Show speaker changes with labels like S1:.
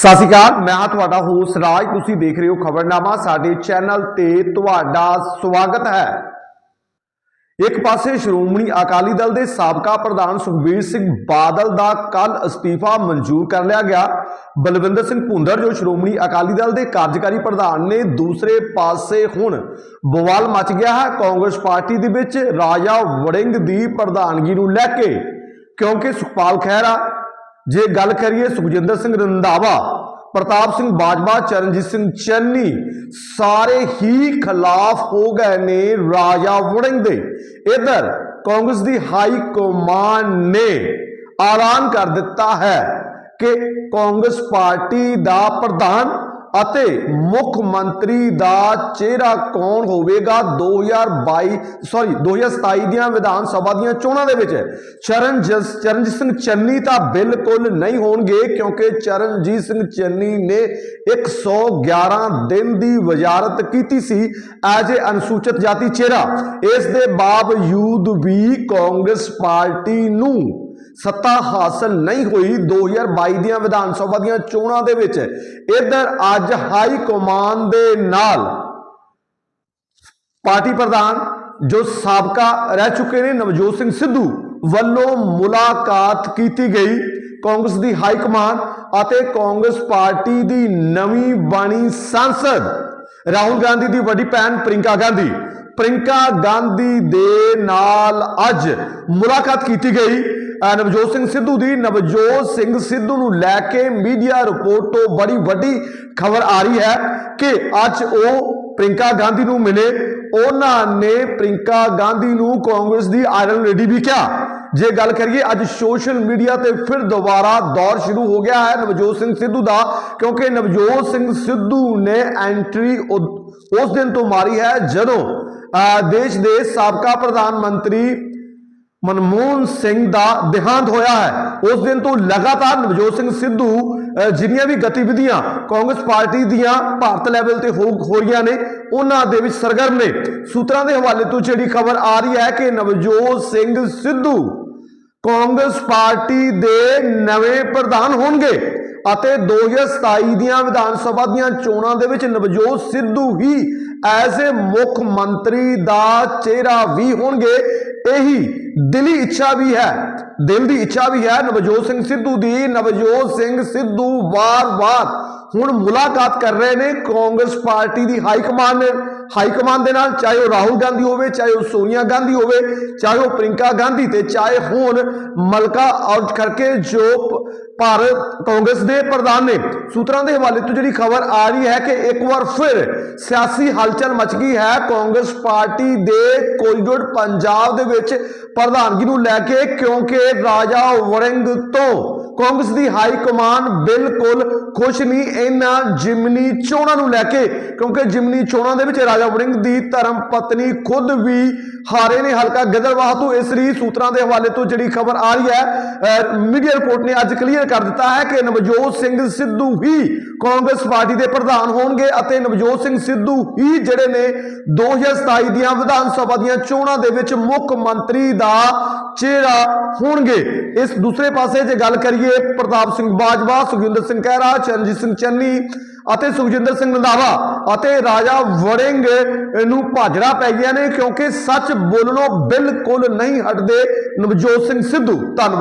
S1: ਸਤਿ ਸ਼੍ਰੀ ਅਕਾਲ, ਮੈਂ ਹਾਂ ਤੁਹਾਡਾ ਹੋਸਟ ਰਾਜ, ਤੁਸੀਂ ਦੇਖ ਰਹੇ ਹੋ ਖਬਰਨਾਮਾ, ਸਾਡੇ ਚੈਨਲ ਤੇ ਤੁਹਾਡਾ ਸਵਾਗਤ ਹੈ। ਇੱਕ ਪਾਸੇ ਸ਼੍ਰੋਮਣੀ ਅਕਾਲੀ ਦਲ ਦੇ ਸਾਬਕਾ ਪ੍ਰਧਾਨ ਸੁਖਬੀਰ ਸਿੰਘ ਬਾਦਲ ਦਾ ਕੱਲ ਅਸਤੀਫਾ ਮਨਜ਼ੂਰ ਕਰ ਲਿਆ ਗਿਆ। ਬਲਵਿੰਦਰ ਸਿੰਘ ਭੁੰਦਰ ਜੋ ਸ਼੍ਰੋਮਣੀ ਅਕਾਲੀ ਦਲ ਦੇ ਕਾਰਜਕਾਰੀ ਪ੍ਰਧਾਨ ਨੇ, ਦੂਸਰੇ ਪਾਸੇ ਹੁਣ ਬਵਾਲ ਮਚ ਗਿਆ ਹੈ। ਕਾਂਗਰਸ ਪਾਰਟੀ ਦੇ ਵਿੱਚ ਰਾਜਾ ਵੜਿੰਗ ਦੀ ਪ੍ਰਧਾਨਗੀ ਨੂੰ ਲੈ ਕੇ, ਕਿਉਂਕਿ ਸੁਖਪਾਲ ਖਹਿਰਾ ਜੇ ਗੱਲ ਕਰੀਏ ਸੁਖਜਿੰਦਰ ਸਿੰਘ ਰੰਧਾਵਾ, ਪ੍ਰਤਾਪ ਸਿੰਘ ਬਾਜਵਾ, ਚਰਨਜੀਤ ਸਿੰਘ ਚੰਨੀ, ਸਾਰੇ ਹੀ ਖਿਲਾਫ ਹੋ ਗਏ ਨੇ ਰਾਜਾ ਵੜਿੰਗ ਦੇ। ਇਧਰ ਕਾਂਗਰਸ ਦੀ ਹਾਈ ਕਮਾਂਡ ਨੇ ਐਲਾਨ ਕਰ ਦਿੱਤਾ ਹੈ ਕਿ ਕਾਂਗਰਸ ਪਾਰਟੀ ਦਾ ਪ੍ਰਧਾਨ ਅਤੇ ਮੁੱਖ ਮੰਤਰੀ ਦਾ ਚਿਹਰਾ ਕੌਣ ਹੋਵੇਗਾ? 2022 ਸੌਰੀ 2027 ਦੀਆਂ ਵਿਧਾਨ ਸਭਾ ਦੀਆਂ ਚੋਣਾਂ ਦੇ ਵਿੱਚ। ਚਰਨਜੀਤ ਚਰਨਜੀਤ ਸਿੰਘ ਚੰਨੀ ਤਾਂ ਬਿਲਕੁਲ ਨਹੀਂ ਹੋਣਗੇ ਕਿਉਂਕਿ ਚਰਨਜੀਤ ਸਿੰਘ ਚੰਨੀ ਨੇ 111 ਦਿਨ ਦੀ ਵਜ਼ਾਰਤ ਕੀਤੀ ਸੀ ਐਜ ਏ ਅਨੁਸੂਚਿਤ ਜਾਤੀ ਚਿਹਰਾ। ਇਸ ਦੇ ਬਾਵਜੂਦ ਵੀ ਕਾਂਗਰਸ ਪਾਰਟੀ ਨੂੰ ਸੱਤਾ ਹਾਸਲ ਨਹੀਂ ਹੋਈ 2022 ਦੀਆਂ ਵਿਧਾਨ ਸਭਾ ਦੀਆਂ ਚੋਣਾਂ ਦੇ ਵਿੱਚ। ਇਧਰ ਅੱਜ ਹਾਈ ਕਮਾਨ ਦੇ ਨਾਲ ਪਾਰਟੀ ਪ੍ਰਧਾਨ ਜੋ ਸਾਬਕਾ ਰਹਿ ਚੁੱਕੇ ਨੇ, ਨਵਜੋਤ ਸਿੰਘ ਸਿੱਧੂ ਵੱਲੋਂ ਮੁਲਾਕਾਤ ਕੀਤੀ ਗਈ। ਕਾਂਗਰਸ ਦੀ ਹਾਈ ਕਮਾਨ ਅਤੇ ਕਾਂਗਰਸ ਪਾਰਟੀ ਦੀ ਨਵੀਂ ਬਾਣੀ ਸੰਸਦ। ਰਾਹੁਲ ਗਾਂਧੀ ਦੀ ਵੱਡੀ ਭੈਣ ਪ੍ਰਿੰਕਾ ਗਾਂਧੀ। ਪ੍ਰਿੰਕਾ ਗਾਂਧੀ ਦੇ ਨਾਲ ਅੱਜ ਮੁਲਾਕਾਤ ਕੀਤੀ ਗਈ। ਨਵਜੋਤ ਸਿੰਘ ਸਿੱਧੂ ਦੀ, ਨਵਜੋਤ ਸਿੰਘ ਸਿੱਧੂ ਨੂੰ ਲੈ ਕੇ ਮੀਡੀਆ ਰਿਪੋਰਟ ਤੋਂ ਬੜੀ ਵੱਡੀ ਖਬਰ ਆ ਰਹੀ ਹੈ ਕਿ ਅੱਜ ਉਹ ਪ੍ਰਿੰਕਾ ਗਾਂਧੀ ਨੂੰ ਮਿਲੇ। ਉਹਨਾਂ ਨੇ ਪ੍ਰਿੰਕਾ ਗਾਂਧੀ ਨੂੰ ਕਾਂਗਰਸ ਦੀ ਆਇਰਨ ਲੇਡੀ ਵੀ ਕਿਹਾ। ਜੇ ਗੱਲ ਕਰੀਏ ਅੱਜ ਸੋਸ਼ਲ ਮੀਡੀਆ ਤੇ ਫਿਰ ਦੁਬਾਰਾ ਦੌਰ ਸ਼ੁਰੂ ਹੋ ਗਿਆ ਹੈ ਨਵਜੋਤ ਸਿੰਘ ਸਿੱਧੂ ਦਾ, ਕਿਉਂਕਿ ਨਵਜੋਤ ਸਿੰਘ ਸਿੱਧੂ ਨੇ ਐਂਟਰੀ ਉਸ ਦਿਨ ਤੋਂ ਮਾਰੀ ਹੈ ਜਦੋਂ ਦੇਸ਼ ਦੇ ਸਾਬਕਾ ਪ੍ਰਧਾਨ ਮੰਤਰੀ ਮਨਮੋਹਨ ਸਿੰਘ ਦਾ ਦੇਹਾਂਤ ਹੋਇਆ ਹੈ। ਉਸ ਦਿਨ ਤੋਂ ਲਗਾਤਾਰ ਨਵਜੋਤ ਸਿੰਘ ਸਿੱਧੂ ਜਿੰਨੀਆਂ ਵੀ ਗਤੀਵਿਧੀਆਂ ਕਾਂਗਰਸ ਪਾਰਟੀ ਦੀਆਂ ਭਾਰਤ ਲੈਵਲ ਤੇ ਹੋ ਹੋ ਰਹੀਆਂ ਨੇ ਉਹਨਾਂ ਦੇ ਵਿੱਚ ਸਰਗਰਮ ਨੇ। ਸੂਤਰਾਂ ਦੇ ਹਵਾਲੇ ਤੋਂ ਜਿਹੜੀ ਖਬਰ ਆ ਰਹੀ ਹੈ ਕਿ ਨਵਜੋਤ ਸਿੰਘ ਸਿੱਧੂ ਕਾਂਗਰਸ ਪਾਰਟੀ ਦੇ ਨਵੇਂ ਪ੍ਰਧਾਨ ਹੋਣਗੇ ਅਤੇ 2027 ਦੀਆਂ ਵਿਧਾਨ ਸਭਾ ਦੀਆਂ ਚੋਣਾਂ ਦੇ ਵਿੱਚ ਨਵਜੋਤ ਸਿੱਧੂ ਹੀ ਐਜ਼ ਏ ਮੁੱਖ ਮੰਤਰੀ ਦਾ ਚਿਹਰਾ ਵੀ ਹੋਣਗੇ। ਇਹੀ ਦਿਲੀ ਇੱਛਾ ਵੀ ਹੈ ਦਿਲ ਦੀ ਇੱਛਾ ਵੀ ਹੈ, ਨਵਜੋਤ ਸਿੰਘ ਸਿੱਧੂ ਦੀ, ਨਵਜੋਤ ਸਿੰਘ ਸਿੱਧੂ ਵਾਰ-ਵਾਰ ਹੁਣ ਮੁਲਾਕਾਤ ਕਰ ਰਹੇ ਨੇ ਕਾਂਗਰਸ ਪਾਰਟੀ ਦੀ ਹਾਈ ਕਮਾਂਡ ਹਾਈ ਕਮਾਂਡ ਦੇ ਨਾਲ ਚਾਹੇ ਉਹ ਰਾਹੁਲ ਗਾਂਧੀ ਹੋਵੇ, ਚਾਹੇ ਉਹ ਸੋਨੀਆ ਗਾਂਧੀ ਹੋਵੇ, ਚਾਹੇ ਉਹ ਪ੍ਰਿੰਕਾ ਗਾਂਧੀ ਤੇ ਚਾਹੇ ਹੁਣ ਮਲਕਾ ਆਊਟ ਕਰਕੇ ਜੋ ਭਾਰਤ ਕਾਂਗਰਸ ਦੇ ਪ੍ਰਧਾਨ ਨੇ ਸੂਤਰਾਂ ਦੇ ਹਵਾਲੇ ਤੋਂ ਜਿਹੜੀ ਖਬਰ ਆ ਰਹੀ ਹੈ ਕਿ ਇੱਕ ਵਾਰ ਫਿਰ ਸਿਆਸੀ ਹਲਚਲ ਮਚ ਗਈ ਹੈ। ਕਾਂਗਰਸ ਪਾਰਟੀ ਦੇ ਕੋਰੀਡੋਰ ਪੰਜਾਬ ਦੇ ਵਿੱਚ ਪ੍ਰਧਾਨਗੀ ਨੂੰ ਲੈ ਕੇ ਕਿਉਂਕਿ ਰਾਜਾ ਵੜਿੰਗ ਤੋਂ ਕਾਂਗਰਸ ਦੀ ਹਾਈ ਕਮਾਨ ਬਿਲਕੁਲ ਖੁਸ਼ ਨਹੀਂ, ਇਹਨਾਂ ਜਿਮਨੀ ਚੋਣਾਂ ਨੂੰ ਲੈ ਕੇ, ਕਿਉਂਕਿ ਜਿਮਨੀ ਚੋਣਾਂ ਦੇ ਵਿੱਚ ਰਾਜਾ ਵੜਿੰਗ ਦੀ ਧਰਮ ਪਤਨੀ ਖੁਦ ਵੀ ਹਾਰੇ ਨੇ। ਹਲਕਾ ਗਿੱਦੜਵਾਹ ਤੋਂ ਇਸ ਲਈ ਸੂਤਰਾਂ ਦੇ ਹਵਾਲੇ ਤੋਂ ਜਿਹੜੀ ਖਬਰ ਆ ਰਹੀ ਹੈ ਮੀਡੀਆ ਰਿਪੋਰਟ ਨੇ ਅੱਜ ਕਲੀਅਰ ਕਰ ਦਿੱਤਾ ਹੈ ਕਿ ਨਵਜੋਤ ਸਿੰਘ ਸਿੱਧੂ ਹੀ ਕਾਂਗਰਸ ਪਾਰਟੀ ਦੇ ਪ੍ਰਧਾਨ ਹੋਣਗੇ ਅਤੇ ਨਵਜੋਤ ਸਿੰਘ ਸਿੱਧੂ ਹੀ ਜਿਹੜੇ ਨੇ 2027 ਦੀਆਂ ਵਿਧਾਨ ਸਭਾ ਦੀਆਂ ਚੋਣਾਂ ਦੇ ਵਿੱਚ ਮੁੱਖ ਮੰਤਰੀ ਦਾ ਚਿਹਰਾ ਹੋਣਗੇ। ਇਸ ਦੂਸਰੇ ਪਾਸੇ ਜੇ ਗੱਲ ਕਰੀਏ ਪ੍ਰਤਾਪ ਸਿੰਘ ਬਾਜਵਾ, ਸੁਖਜਿੰਦਰ ਸਿੰਘ ਖਹਿਰਾ, ਚਰਨਜੀਤ ਸਿੰਘ ਚੰਨੀ ਅਤੇ ਸੁਖਜਿੰਦਰ ਸਿੰਘ ਰੰਧਾਵਾ ਅਤੇ ਰਾਜਾ ਵੜਿੰਗ ਨੂੰ ਭਾਜੜਾ ਪੈ ਗਿਆ ਨੇ ਕਿਉਂਕਿ ਸੱਚ ਬੋਲਣੋਂ ਬਿਲਕੁਲ ਨਹੀਂ ਹਟਦੇ ਨਵਜੋਤ ਸਿੰਘ ਸਿੱਧੂ। ਧੰਨਵਾਦ।